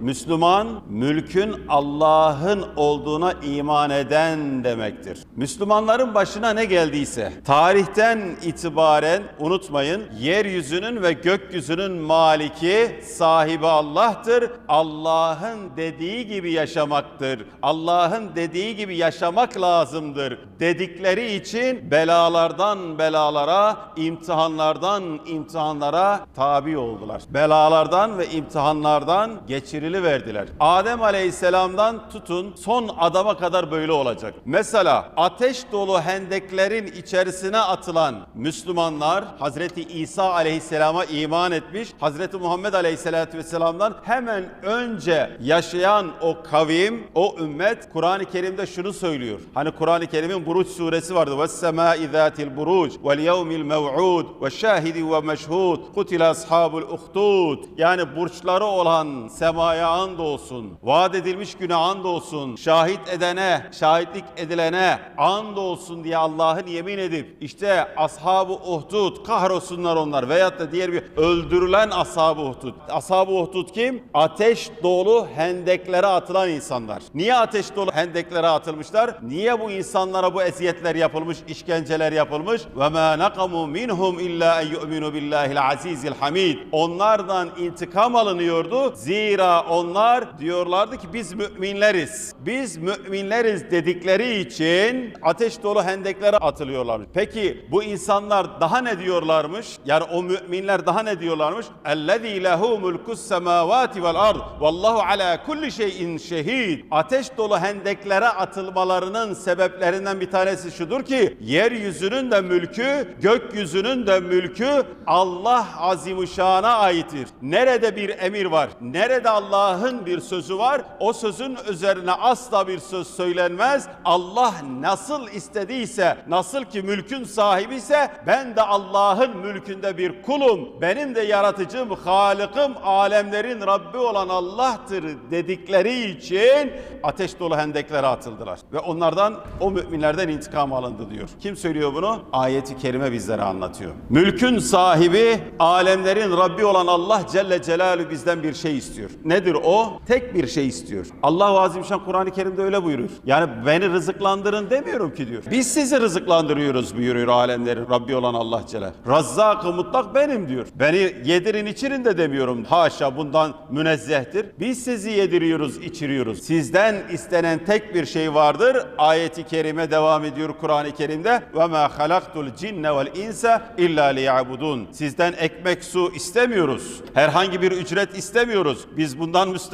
Müslüman, mülkün Allah'ın olduğuna iman eden demektir. Müslümanların başına ne geldiyse, tarihten itibaren unutmayın, yeryüzünün ve gökyüzünün maliki, sahibi Allah'tır. Allah'ın dediği gibi yaşamaktır. Allah'ın dediği gibi yaşamak lazımdır dedikleri için belalardan belalara, imtihanlardan imtihanlara tabi oldular. Belalardan ve imtihanlardan geçirili verdiler. Adem Aleyhisselam'dan tutun son adama kadar böyle olacak. Mesela ateş dolu hendeklerin içerisine atılan Müslümanlar Hazreti İsa Aleyhisselam'a iman etmiş. Hazreti Muhammed Aleyhisselatü Vesselam'dan hemen önce yaşayan o kavim, o ümmet Kur'an-ı Kerim'de şunu söylüyor. Hani Kur'an-ı Kerim'in Buruç suresi vardı. وَالسَّمَاءِ ذَاتِ الْبُرُوجِ وَالْيَوْمِ الْمَوْعُودِ وَالشَّاهِدِ وَمَشْهُودِ قُتِلَ أَصْحَابُ الْاُخْتُودِ Yani burçları olan semaya and olsun. Vaat edilmiş güne and olsun. Şahit edene, şahitlik edilene and olsun diye Allah'ın yemin edip işte ashab-ı uhdud kahrolsunlar onlar veyahut da diğer bir öldürülen ashab-ı uhdud. Ashab-ı uhdud kim? Ateş dolu hendeklere atılan insanlar. Niye ateş dolu hendeklere atılmışlar? Niye bu insanlara bu eziyetler yapılmış, işkenceler yapılmış? Ve ma naqamu minhum illa en yu'minu billahil azizil hamid. Onlardan intikam alınıyordu. Zira onlar diyorlardı ki biz müminleriz. Biz müminleriz dedikleri için ateş dolu hendeklere atılıyorlarmış. Peki bu insanlar daha ne diyorlarmış? Yani o müminler daha ne diyorlarmış? Ellezî lehu mulkus semâvâti vel ard. Vallahu ala kulli şeyin şehid. Ateş dolu hendeklere atılmalarının sebeplerinden bir tanesi şudur ki yeryüzünün de mülkü, gökyüzünün de mülkü Allah azimuşşana aittir. Nerede bir emir var, nerede Allah'ın bir sözü var, o sözün üzerine asla bir söz söylenmez. Allah nasıl istediyse, nasıl ki mülkün sahibi ise ben de Allah'ın mülkünde bir kulum. Benim de yaratıcım, halıkım, alemlerin Rabbi olan Allah'tır dedikleri için ateş dolu hendeklere atıldılar. Ve onlardan, o müminlerden intikam alındı diyor. Kim söylüyor bunu? Ayeti kerime bizlere anlatıyor. Mülkün sahibi, alemlerin Rabbi olan Allah Celle Celaluhu bizden bir şey istiyor. Nedir o? Tek bir şey istiyor. Allah-u Azimşan Kur'an-ı Kerim'de öyle buyurur. Yani beni rızıklandırın demiyorum ki diyor. Biz sizi rızıklandırıyoruz buyuruyor alemlerin Rabbi olan Allah Celle. Razzak-ı mutlak benim diyor. Beni yedirin içirin de demiyorum. Haşa bundan münezzehtir. Biz sizi yediriyoruz, içiriyoruz. Sizden istenen tek bir şey vardır. Ayeti kerime devam ediyor Kur'an-ı Kerim'de. Ve ma halaktul cinne vel insa illa liyabudun. Sizden ekmek su istemiyoruz. Herhangi bir ücret istemiyoruz. Biz bundan müstahil